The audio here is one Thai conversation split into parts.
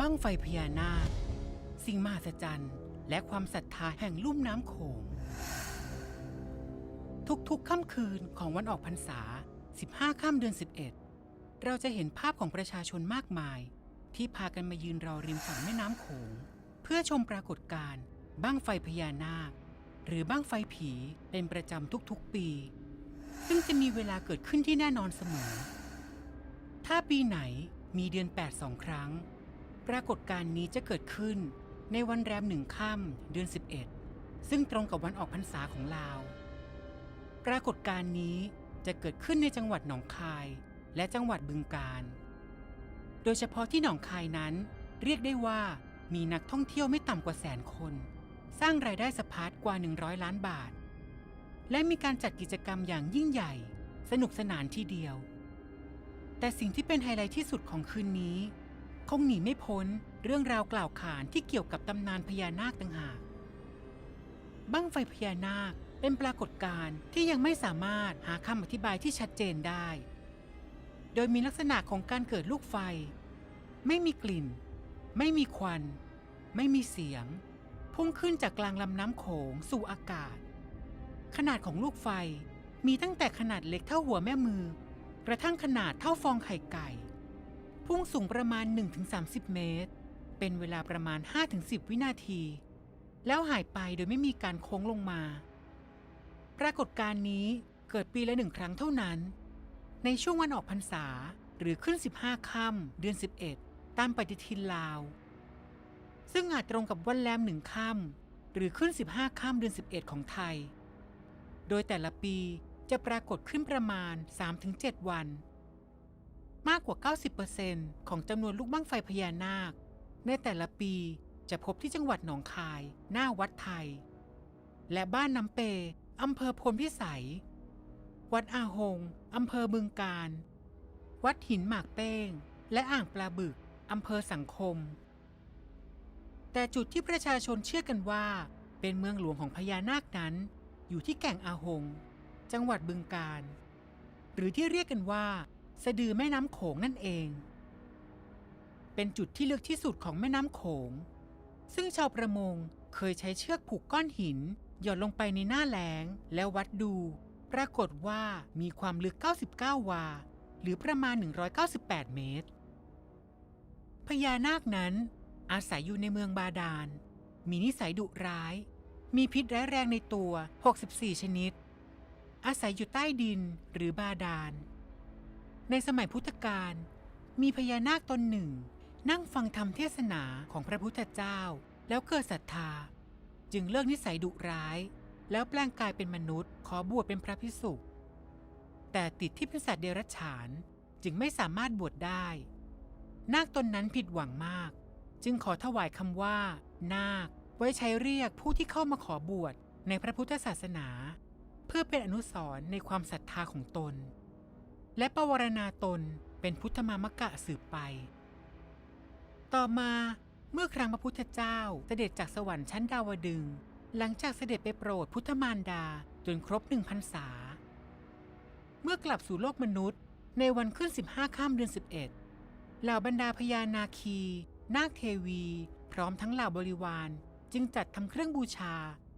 บั้งไฟพญานาค สิ่งมหัศจรรย์ และความศรัทธาแห่งลุ่มน้ำโขง ทุกๆค่ำคืนของวันออกพรรษา 15 ค่ำเดือน 11 เราจะเห็นภาพของประชาชนมากมาย ที่พากันมายืนรอริมฝั่งแม่น้ำโขง เพื่อชมปรากฏการณ์บั้งไฟพญานาค หรือบั้งไฟผีเป็นประจำทุกๆปี ซึ่งจะมีเวลาเกิดขึ้นที่แน่นอนเสมอ ถ้าปีไหนมีเดือน 8 สองครั้ง ปรากฏการณ์นี้จะเกิดขึ้นในวันแรมหนึ่งค่ำเดือน 11 ซึ่งตรงกับวันออกพรรษาของลาว ปรากฏการณ์นี้จะเกิดขึ้นในจังหวัดหนองคายและจังหวัดบึงกาฬ โดยเฉพาะที่หนองคายนั้น เรียกได้ว่ามีนักท่องเที่ยวไม่ต่ำกว่าแสนคน สร้างรายได้สะพัดกว่า 100 ล้านบาท และมีการจัดกิจกรรมอย่างยิ่งใหญ่ สนุกสนานที่เดียว แต่สิ่งที่เป็นไฮไลท์ที่สุดของคืนนี้ คงหนีไม่พ้นเรื่องราวกล่าวขานที่เกี่ยวกับตำนานพญานาคต่างหากบั้งไฟพญานาคเป็นปรากฏการณ์ที่ยังไม่สามารถหาคำอธิบายที่ชัดเจนได้ โดยมีลักษณะของการเกิดลูกไฟ ไม่มีกลิ่น ไม่มีควัน ไม่มีเสียง พุ่งขึ้นจากกลางลำน้ำโขงสู่อากาศ ขนาดของลูกไฟมีตั้งแต่ขนาดเล็กเท่าหัวแม่มือ กระทั่งขนาดเท่าฟองไข่ไก่ พุ่งสูงประมาณ 1-30 เมตร เป็นเวลาประมาณ 5-10 วินาที แล้วหายไปโดยไม่มีการโค้งลงมา ปรากฏการณ์นี้เกิดปีละหนึ่งครั้งเท่านั้น ในช่วงวันออกพรรษาหรือขึ้น 15 ค่ำเดือน 11 ตามปฏิทินลาว ซึ่งอาจตรงกับวันแรมหนึ่งค่ำหรือขึ้น 15 ค่ำเดือน 11 ของไทย โดยแต่ละปีจะปรากฏขึ้นประมาณ 3-7 วัน มากกว่า 90%ของจำนวนลูกบั้งไฟพญานาค ในแต่ละปีจะพบที่จังหวัดหนองคาย หน้าวัดไทย และบ้านน้ำเปอำเภอพลพิสัย วัดอาหงอำเภอบึงการ วัดหินหมากเป้ง และอ่างปลาบึกอำเภอสังคม แต่จุดที่ประชาชนเชื่อกันว่า เป็นเมืองหลวงของพญานาคนั้น อยู่ที่แก่งอาหง จังหวัดบึงการ หรือที่เรียกกันว่า สะดือแม่น้ำโขงนั่นเอง เป็นจุดที่ลึกที่สุดของแม่น้ำโขง ซึ่งชาวประมงเคยใช้เชือกผูกก้อนหิน หย่อนลงไปในหน้าแล้งแล้ววัดดู ปรากฏว่ามีความลึก 99 วา หรือประมาณ 198 เมตร พญานาคนั้นอาศัยอยู่ในเมืองบาดาล มีนิสัยดุร้าย มีพิษร้ายแรงในตัว 64 ชนิด อาศัยอยู่ใต้ดินหรือบาดาล ในสมัยพุทธกาลมีพญานาคตนหนึ่ง นั่งฟังธรรมเทศนาของพระพุทธเจ้า แล้วเกิดศรัทธา จึงเลิกนิสัยดุร้าย แล้วแปลงกายเป็นมนุษย์ ขอบวชเป็นพระภิกษุแต่ติดที่เป็นสัตว์เดรัจฉานจึงไม่สามารถบวชได้ นาคตนนั้นผิดหวังมาก จึงขอถวายคำว่า นาค ไว้ใช้เรียกผู้ที่เข้ามาขอบวชในพระพุทธศาสนา เพื่อเป็นอนุสรณ์ในความศรัทธาของตน และประวรณาตนเป็นพุทธมามกะสืบไป ต่อมาเมื่อครั้งพระพุทธเจ้าเสด็จจากสวรรค์ชั้นดาวดึง หลังจากเสด็จไปโปรดพุทธมารดาจนครบหนึ่งพรรษา เมื่อกลับสู่โลกมนุษย์ ในวันขึ้น 15ข้ามเดือน 11 เหล่าบรรดาพญานาคี นาคเทวี พร้อมทั้งเหล่าบริวาร จึงจัดทำเครื่องบูชา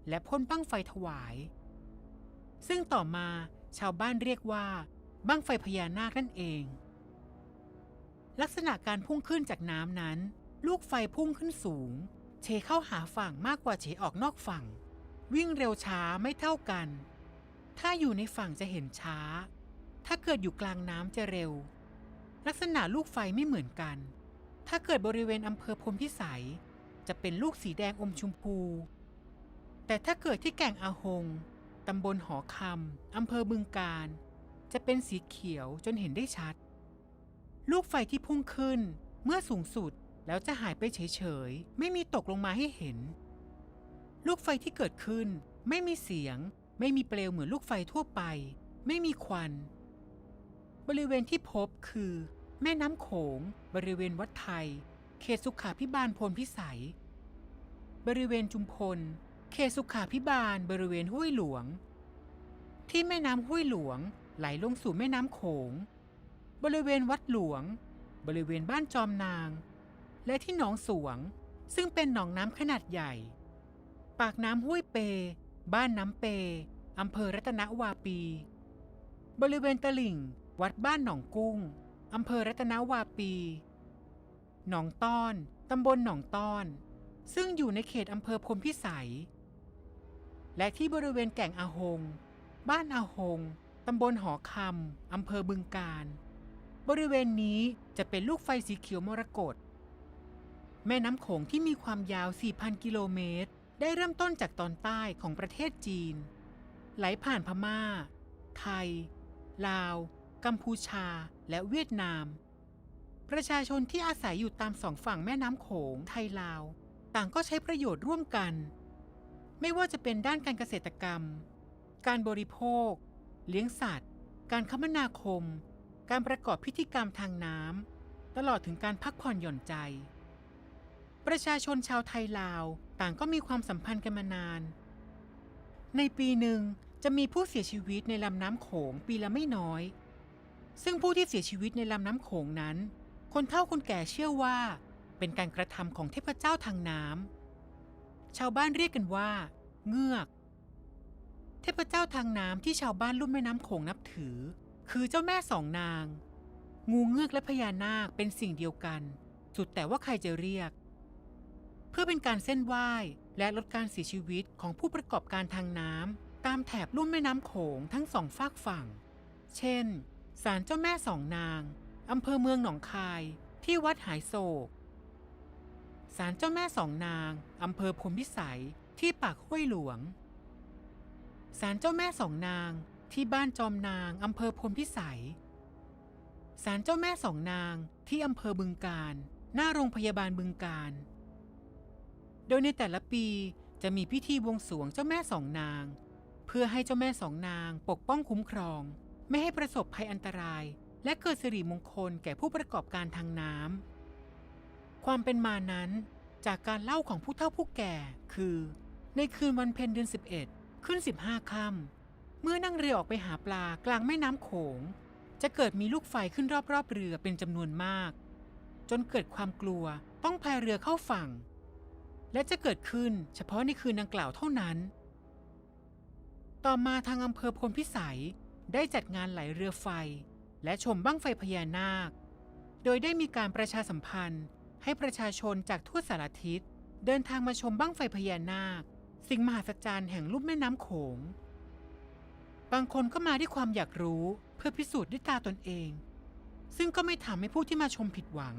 และพ่นบั้งไฟถวาย ซึ่งต่อมาชาวบ้านเรียกว่า บั้งไฟพญานาคนั่นเอง ลักษณะการพุ่งขึ้นจากน้ำนั้น ลูกไฟพุ่งขึ้นสูง เฉเข้าหาฝั่งมากกว่าเฉออกนอกฝั่ง วิ่งเร็วช้าไม่เท่ากัน ถ้าอยู่ในฝั่งจะเห็นช้า ถ้าเกิดอยู่กลางน้ำจะเร็ว ลักษณะลูกไฟไม่เหมือนกัน ถ้าเกิดบริเวณอำเภอพรมพิสัย จะเป็นลูกสีแดงอมชมพู แต่ถ้าเกิดที่แก่งอาหงตำบลหอคำอำเภอบึงการ จะเป็นสีเขียวจนเห็นได้ชัด ลูกไฟที่พุ่งขึ้นเมื่อสูงสุดแล้วจะหายไปเฉยๆ ไม่มีตกลงมาให้เห็น ลูกไฟที่เกิดขึ้น ไม่มีเสียง ไม่มีเปลวเหมือนลูกไฟทั่วไป ไม่มีควัน บริเวณที่พบคือ แม่น้ำโขง บริเวณวัดไทย เขตสุขาพิบาลพลพิสัย บริเวณจุมพล เขตสุขาพิบาล บริเวณห้วยหลวง ที่แม่น้ำห้วยหลวง ไหลลงสู่แม่น้ำโขง บริเวณวัดหลวง บริเวณบ้านจอมนาง และที่หนองสวง ซึ่งเป็นหนองน้ำขนาดใหญ่ ปากน้ำห้วยเป บ้านน้ำเปอำเภอรัตนวาปี บริเวณตลิ่ง วัดบ้านหนองกุ้งอำเภอรัตนวาปี หนองต้อน ตำบลหนองต้อน ซึ่งอยู่ในเขตอำเภอพลพิสัย และที่บริเวณแก่งอาหง บ้านอาหง ตำบลหอคำอำเภอบึงการ บริเวณนี้จะเป็นลูกไฟสีเขียวมรกต แม่น้ำโขงที่มีความยาว 4,000 กิโลเมตร ได้เริ่มต้นจากตอนใต้ของประเทศจีน ไหลผ่านพม่า ไทย ลาว กัมพูชา และเวียดนาม ประชาชนที่อาศัยอยู่ตามสองฝั่งแม่น้ำโขงไทยลาว ต่างก็ใช้ประโยชน์ร่วมกัน ไม่ว่าจะเป็นด้านการเกษตรกรรม การบริโภค เลี้ยงสัตว์ การคมนาคม การประกอบพิธีกรรมทางน้ำตลอดถึงการพักผ่อนหย่อนใจ ประชาชนชาวไทยลาวต่างก็มีความสัมพันธ์กันมานาน ในปีหนึ่งจะมีผู้เสียชีวิตในลำน้ำโขงปีละไม่น้อย ซึ่งผู้ที่เสียชีวิตในลำน้ำโขงนั้น คนเฒ่าคนแก่เชื่อว่า เป็นการกระทำของเทพเจ้าทางน้ำชาวบ้านเรียกกันว่า เงือก เทพเจ้าทางน้ำที่ชาวบ้านลุ่มแม่น้ำโขงนับถือ คือเจ้าแม่สองนาง งูเงือกและพญานาคเป็นสิ่งเดียวกัน สุดแต่ว่าใครจะเรียก เพื่อเป็นการเส้นไหว้และลดการเสียชีวิตของผู้ประกอบการทางน้ำตามแถบลุ่มแม่น้ำโขงทั้งสองฝากฝั่ง เช่นศาลเจ้าแม่สองนางอำเภอเมืองหนองคาย ที่วัดหายโศกศาลเจ้าแม่สองนางอำเภอพลพิสัยที่ปากห้วยหลวง ศาลเจ้าแม่สองนางที่บ้านจอมนางอำเภอพลพิสัยศาลเจ้าแม่สองนางที่อำเภอบึงการ หน้าโรงพยาบาลบึงการ โดยในแต่ละปีจะมีพิธีบวงสรวงเจ้าแม่สองนาง เพื่อให้เจ้าแม่สองนางปกป้องคุ้มครอง ไม่ให้ประสบภัยอันตราย และเกิดสิริมงคลแก่ผู้ประกอบการทางน้ำความเป็นมานั้นจากการเล่าของผู้เฒ่าผู้แก่คือ ในคืนวันเพ็ญเดือน11 ขึ้น 15ค่ำเมื่อนั่งเรือออกไปหาปลากลางแม่น้ำโขง จะเกิดมีลูกไฟขึ้นรอบๆเรือเป็นจำนวนมาก จนเกิดความกลัวต้องพายเรือเข้าฝั่ง และจะเกิดขึ้นเฉพาะในคืนดังกล่าวเท่านั้น ต่อมาทางอำเภอพลพิสัยได้จัดงานไหลเรือไฟ และชมบั้งไฟพญานาค โดยได้มีการประชาสัมพันธ์ให้ประชาชนจากทั่วสารทิศเดินทางมาชมบั้งไฟพญานาค สิ่งมหัศจรรย์แห่งลุ่มแม่น้ำโขง บางคนก็มาด้วยความอยากรู้เพื่อพิสูจน์ด้วยตาตนเอง ซึ่งก็ไม่ทำให้ผู้ที่มาชมผิดหวัง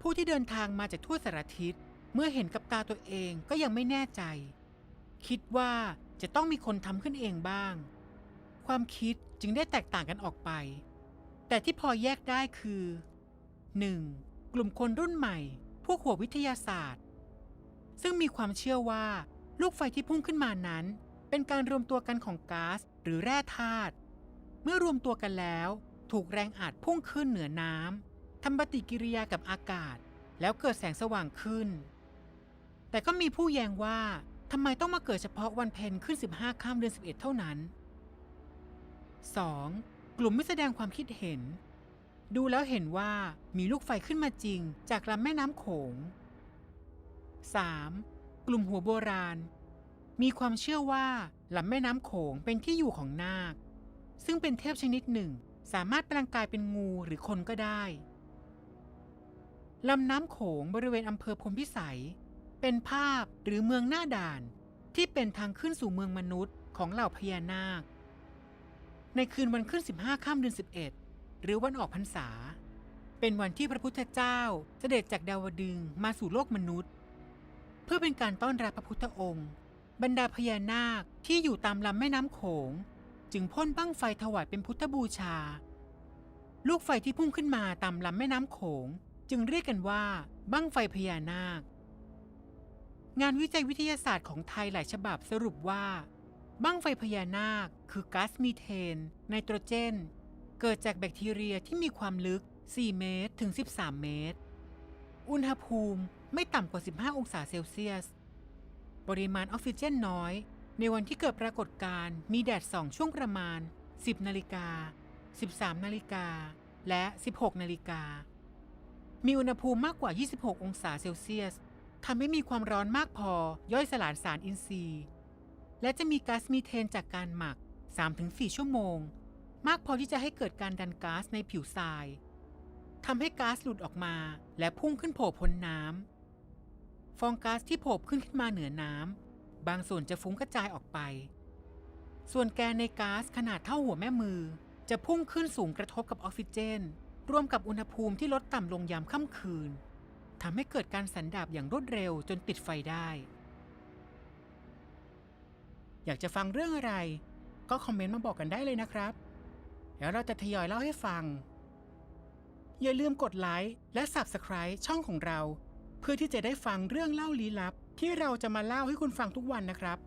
ผู้ที่เดินทางมาจากทั่วสารทิศเมื่อเห็นกับตาตัวเองก็ยังไม่แน่ใจ คิดว่าจะต้องมีคนทำขึ้นเองบ้าง ความคิดจึงได้แตกต่างกันออกไป แต่ที่พอแยกได้คือ 1. กลุ่มคนรุ่นใหม่ พวกหัววิทยาศาสตร์ ซึ่งมีความเชื่อว่า ลูกไฟที่พุ่งขึ้นมานั้น เป็นการรวมตัวกันของก๊าซหรือแร่ธาตุเมื่อรวมตัวกันแล้ว ถูกแรงอาจพุ่งขึ้นเหนือน้ำทำปฏิกิริยากับอากาศ แล้วเกิดแสงสว่างขึ้น แต่ก็มีผู้แย้งว่าทำไมต้องมาเกิดเฉพาะวันเพ็ญขึ้น 15ค่ำเดือน 11 เท่านั้น 2. กลุ่มไม่แสดงความคิดเห็น ดูแล้วเห็นว่ามีลูกไฟขึ้นมาจริงจากลำแม่น้ำโขง 3. กลุ่มหัวโบราณ มีความเชื่อว่าลำแม่น้ำโขงเป็นที่อยู่ของนาค ซึ่งเป็นเทพชนิดหนึ่ง สามารถแปลงกายเป็นงูหรือคนก็ได้ลำน้ำโขงบริเวณอำเภอพลพิสัย เป็นภาพหรือเมืองหน้าด่าน ที่เป็นทางขึ้นสู่เมืองมนุษย์ของเหล่าพญานาค ในคืนวันขึ้น 15 ค่ำเดือน 11 หรือวันออกพรรษา เป็นวันที่พระพุทธเจ้าเสด็จจากดาวดึงมาสู่โลกมนุษย์ เพื่อเป็นการต้อนรับพระพุทธองค์ บรรดาพญานาคที่อยู่ตามลำแม่น้ำโขง จึงพ่นบั้งไฟถวายเป็นพุทธบูชา ลูกไฟที่พุ่งขึ้นมาตามลำแม่น้ำโขง จึงเรียกกันว่าบั้งไฟพญานาค งานวิจัยวิทยาศาสตร์ของไทยหลายฉบับสรุปว่าบั้งไฟพญานาค คือก๊าซมีเทน ไนโตรเจน เกิดจากแบคทีเรียที่มีความลึก 4 เมตรถึง 13 เมตร อุณหภูมิ ไม่ต่ำกว่า 15 องศาเซลเซียส ปริมาณออกซิเจนน้อย ในวันที่เกิดปรากฏการณ์มีแดดส่องช่วงประมาณ 10 นาฬิกา 13 นาฬิกา และ 16 นาฬิกา มีอุณหภูมิมากกว่า 26 องศาเซลเซียสทำให้มีความร้อนมากพอย่อยสลายสารอินทรีย์ และจะมีก๊าซมีเทนจากการหมัก 3-4 ชั่วโมง มากพอที่จะให้เกิดการดันก๊าซในผิวทรายทำให้ก๊าซหลุดออกมาและพุ่งขึ้นโผล่พ้นน้ำ ฟองก๊าซที่โผล่ขึ้นขึ้นมาเหนือน้ำบางส่วนจะฟุ้งกระจายออกไป ส่วนแกนในก๊าซขนาดเท่าหัวแม่มือ จะพุ่งขึ้นสูงกระทบกับออกซิเจน ร่วมกับอุณหภูมิที่ลดต่ำลงยามค่ำคืนทำให้เกิดการสันดาบอย่างรวดเร็วจนติดไฟได้ อยากจะฟังเรื่องอะไร ก็คอมเมนต์มาบอกกันได้เลยนะครับ แล้วเราจะทยอยเล่าให้ฟัง อย่าลืมกดไลค์และ Subscribe ช่องของเรา เพื่อที่จะได้ฟังเรื่องเล่าลี้ลับ ที่เราจะมาเล่าให้คุณฟังทุกวันนะครับ